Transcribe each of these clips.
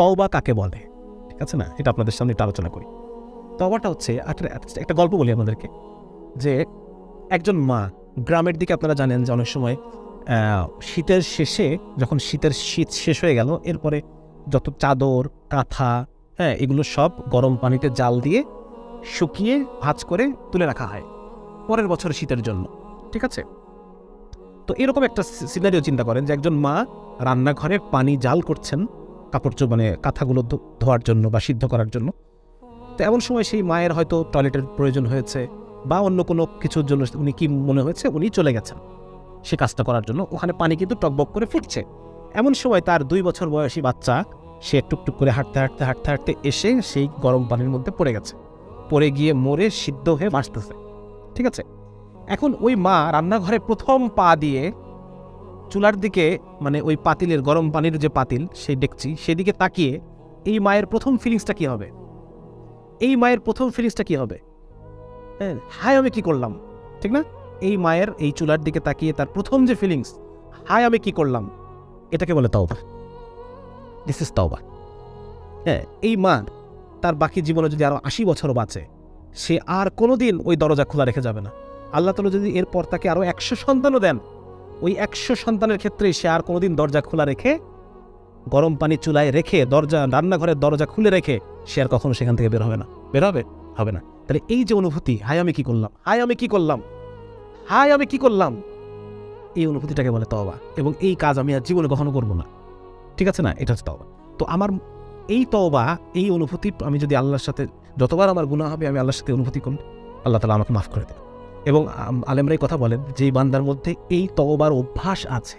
তওবা কাকে বলে? ঠিক আছে না? এটা আপনাদের সামনে একটু আলোচনা করি। তওবাটা হচ্ছে একটা- একটা গল্প বলি আপনাদেরকে। যে একজন মা, গ্রামের দিকে আপনারা জানেন যে অনেক সময় শীতের শেষে, যখন শীতের শীত শেষ হয়ে গেল, এরপরে যত চাদর, কাঁথা হ্যাঁ এগুলো সব গরম পানিতে জাল দিয়ে শুকিয়ে ভাঁজ করে তুলে রাখা হয় পরের বছর শীতের জন্য। ঠিক আছে? তো এরকম একটা সিনারিও চিন্তা করেন যে একজন মা রান্নাঘরে পানি জাল করছেন কাপড় মানে কাঁথাগুলো ধোয়ার জন্য বা সিদ্ধ করার জন্য। তো এমন সময় সেই মায়ের হয়তো টয়লেটের প্রয়োজন হয়েছে বা অন্য কোনো কিছুর জন্য উনি কি মনে হয়েছে উনি চলে গেছেন। সে কাজটা করার জন্য ওখানে পানি কিন্তু টকবক করে ফুটছে। এমন সময় তার দুই বছর বয়সী বাচ্চা, সে টুকটুক করে হাঁটতে হাঁটতে হাঁটতে হাঁটতে এসে সেই গরম পানির মধ্যে পড়ে গেছে। পড়ে গিয়ে মরে সিদ্ধ হয়ে ভাসতেছে ঠিক আছে? এখন ওই মা রান্নাঘরে প্রথম পা দিয়ে চুলার দিকে মানে ওই পাতিলের, গরম পানির যে পাতিল, সেই ডেকচি, সেদিকে তাকিয়ে এই মায়ের প্রথম ফিলিংসটা কি হবে? এই মায়ের প্রথম ফিলিংসটা কি হবে? হ্যাঁ হায় আমি কি করলাম? ঠিক না? এই মায়ের এই চুলার দিকে তাকিয়ে তার প্রথম যে ফিলিংস হায় আমি কি করলাম? এটাকে বলে তওবা। দিস ইজ তওবা। হ্যাঁ এই মা তার বাকি জীবনে যদি আরও আশি বছর বাঁচে, সে আর কোনোদিন ওই দরজা খোলা রেখে যাবে না। আল্লাহ তালা যদি এরপর তাকে আরও একশো সন্তানও দেন ওই একশো সন্তানের ক্ষেত্রে সে আর কোনোদিন দরজা খোলা রেখে, গরম পানি চুলায় রেখে, দরজা, রান্নাঘরের দরজা খুলে রেখে সে আর কখনো সেখান থেকে বের হবে না। বের হবে? হবে না। তাহলে এই যে অনুভূতি, হায় আমি কি করলাম? হায় আমি কি করলাম? হায় আমি কি করলাম? এই অনুভূতিটাকে বলে তওবা। এবং এই কাজ আমি আর জীবনে কখনো করব না। ঠিক আছে না? এটা হচ্ছে তওবা। তো আমার এই তওবা, এই অনুভূতি আমি যদি আল্লাহর সাথে, যতবার আমার গুনাহ হবে, আমি আল্লাহর সাথে অনুভূতি করব আল্লাহ তালা আমাকে মাফ করে দেবে এবং আলেমরাই কথা বলেন যে বান্দার মধ্যে এই তওবার অভ্যাস আছে।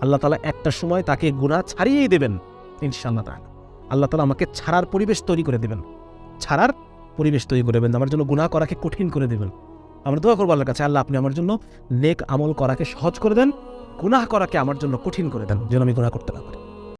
আল্লাহ তালা একটা সময় তাকে গুনাহ ছাড়িয়েই দেবেন, ইনশাআল্লাহ তাআলা। আল্লাহ তালা আমাকে ছাড়ার পরিবেশ তৈরি করে দেবেন। ছাড়ার পরিবেশ তৈরি করে দেবেন, আমার জন্য গুনাহ করাকে কঠিন করে দেবেন। আমরা দোয়া করব আল্লাহর কাছে, আল্লাহ আপনি আমার জন্য নেক আমল করাকে সহজ করে দেন, গুনাহ করাকে আমার জন্য কঠিন করে দেন, যেন আমি গুনাহ করতে না পারি।